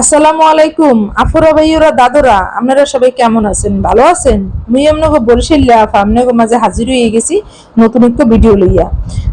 আসসালামু আলাইকুম। আফুরা ভাইয়ুরা, দাদুরা, আপনারা সবাই কেমন আছেন? ভালো আছেন? মুই আপনাকে বরিশাল্লা আপনাকে মাঝে হাজির হয়ে গেছি নতুন একটা ভিডিও লইয়া।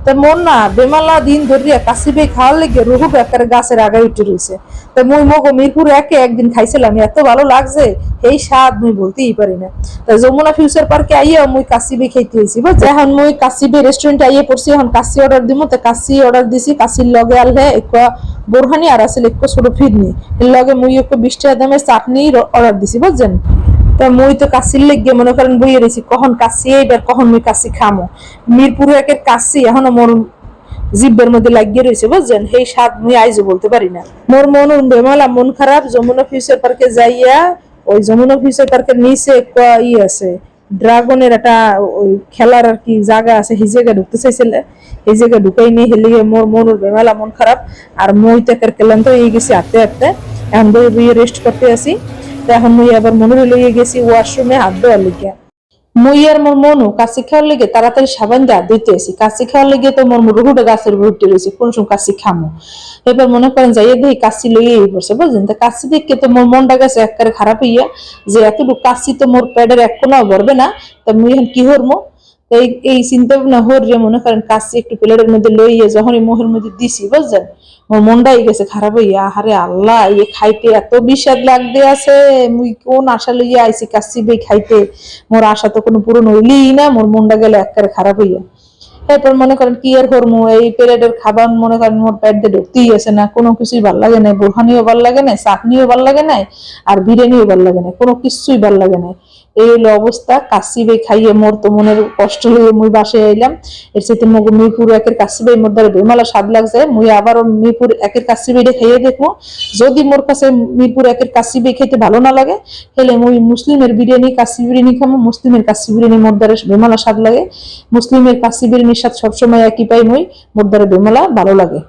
তা মন না, বেমালা দিন ধরিয়া কাশি বে খাওয়ার লেগে রুহু বেকার গাছের আগায় উঠে রয়েছে তা মুই মগ মিরপুর একে একদিন খাইছিলাম, এত ভালো লাগছে, এই স্বাদ মুই বলতেই পারি না। তা যমুনা ফিউচার পার্কে আইয়া মুই কাশি বে খাইতে হয়েছি বুঝছ এখন মুই কাশি বে রেস্টুরেন্টে আইয়ে পড়ছি, এখন কাশি অর্ডার দিব তা কাশি অর্ডার দিছি, কাশির লগে আলহে একটা বোরহানি আর আছে একটু ছোট ফিরনি। লগে মুই একটু বিশ টাকা চাটনি অর্ডার দিছি, বুঝছেন? তা মুই তো কাশির লেগে মনে করেন বইয়ে রয়েছি কখন কাশি এইবার কখন মুই কাশি খামো। মিরপুর একের কাশি এখনও মোর জিব্বের মধ্যে লাগিয়ে রয়েছে, বুঝছেন? সেই স্বাদ মুই আইজও বলতে পারি না। মোর মন বেমালা মন খারাপ, যমুনা ফিউচার পার্কে যাইয়া, ওই যমুনা ফিউচার পার্কের নিচে ই আছে, ড্রাগনের একটা ওই খেলার আর কি জায়গা আছে, সেই জায়গায় ঢুকতে চাইছিলে। এই জায়গায় ঢুকাই নিয়ে হেলিয়ে মোর মনুর বেমালা মন খারাপ, আর মই তো একের কেলাম তো এই গেছি হাঁটতে হাঁটতে তাড়াতাড়ি সাবান দিয়ে ধুইতে আসি। কাশি খাওয়ার লেগে তো মোর রুহুটা গাছের উঠতে রয়েছে কোন কাশি খামো। এবার মনে করেন যাইয়ে দেখি কাশি লইয়ে এই পড়ছে, বুঝলেন? তা কাশি দেখে তো মোর মনটা গেছে একবারে খারাপ হইয়া, যে এতটুকু কাশি তো মোর পেটের এক কোনাও ভরবে না। তা মুই কি হরমো তো এই চিন্তা ভাবনা হর যে মনে করেন কাশি একটু প্লেটের মধ্যে লইয়ে যখন এই মোহের মধ্যে দিছি বুঝলেন মোর মনটাই গেছে খারাপ হইয়া আরে আল্লাহ ইয়ে খাইতে এত বিষাদ লাগতে আছে, মুই কোন আশা লইয়া আইছি কাশি বে খাইতে? মোর আশা তো কোনো পূরণ হইলেই না, মোর মনটা গেলে একবারে খারাপ হইয়া। এরপর মনে করেন কি আর করব, এই প্লেটের খাবার মনে করেন মোর পেট দিয়ে ঢুকতেই আছে না, কোনো কিছুই ভালো লাগে না বোরহানিও ভালো লাগে না চাটনিও ভালো লাগে না আর বিরিয়ানিও ভালো লাগে না কোনো কিছুই ভালো লাগে না এই হলো অবস্থা। কাশি বে খাইয়ে মোর তো মনের কষ্ট হয়ে মুই বাসে আইলাম। এর সাথে মিরপুর একের কাশি বে মোর দ্বারা বেমালা স্বাদ লাগছে। মুই আবারও মিরপুর একের কাশি বেড়ে খাইয়ে দেখব। যদি মোর কাছে মিরপুর একের কাশি বে খেতে ভালো না লাগে, তাহলে মুই মুসলিমের বিরিয়ানি, কাশি বিরিয়ানি খামো। মুসলিমের কাশি বিরিয়ানি মোর দ্বারা বেমালা স্বাদ লাগে। মুসলিমের কাশি বিরিয়ানির স্বাদ সবসময় একই পাই মুই। মোর দ্বারা বেমালা ভালো লাগে।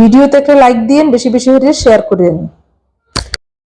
ভিডিওতে একটা লাইক দিয়েন, বেশি বেশি করে শেয়ার করেন